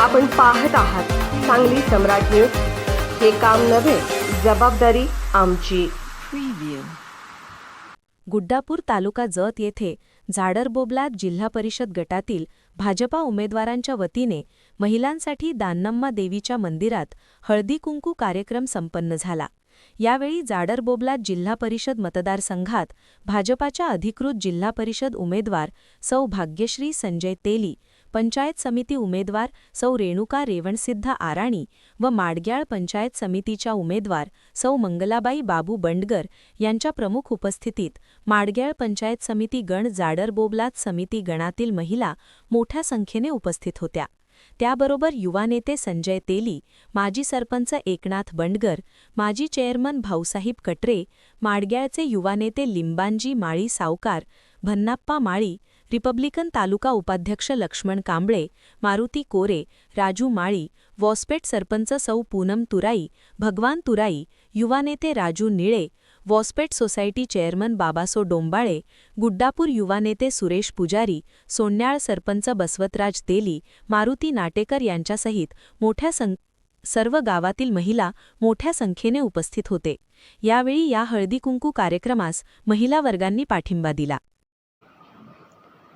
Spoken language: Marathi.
आपण पाहत आहात सांगली सम्राट न्यूज. हे काम नव्हे जबाबदारी आमची. गुड्डापूर तालुका जत येथे झाडरबोबलात जिल्हा परिषद गटातील भाजपा उमेदवारांच्या वतीने महिलांसाठी दानम्मा देवीच्या मंदिरात हळदी कुंकू कार्यक्रम संपन्न झाला. यावेळी जाडरबोबलात जिल्हा परिषद मतदारसंघात भाजपाच्या अधिकृत जिल्हा परिषद उमेदवार सौ भाग्यश्री संजय तेली पंचायत समिती उमेदवार सौ रेणुका रेवणसिद्ध आराणी व माडग्याळ पंचायत समितीच्या उमेदवार सौ मंगलाबाई बाबू बंडगर यांच्या प्रमुख उपस्थितीत माडग्याळ पंचायत समिती गण जाडरबोबलात समिती गणातील महिला मोठ्या संख्येने उपस्थित होत्या. त्याबरोबर युवा नेते संजय तेली माजी सरपंच एकनाथ बंडगर माजी चेअरमन भाऊसाहेब कटरे माडग्याळचे युवा नेते लिंबांजी माळी सावकार भन्नाप्पा माळी रिपब्लिकन तालुका उपाध्यक्ष लक्ष्मण कांबळे मारुती कोरे राजू माळी वॉस्पेट सरपंच सौ पूनम तुराई भगवान तुराई युवा नेते राजू निळे वॉस्पेट सोसायटी चेअरमन बाबासो डोंबाळे गुड्डापूर युवा नेते सुरेश पुजारी सोन्याळ सरपंच बसवतराज तेली मारुती नाटेकर यांच्यासहित मोठ्या सं सर्व गावातील महिला मोठ्या संख्येने उपस्थित होते. यावेळी या हळदी कुंकू कार्यक्रमास महिला वर्गांनी पाठिंबा दिला.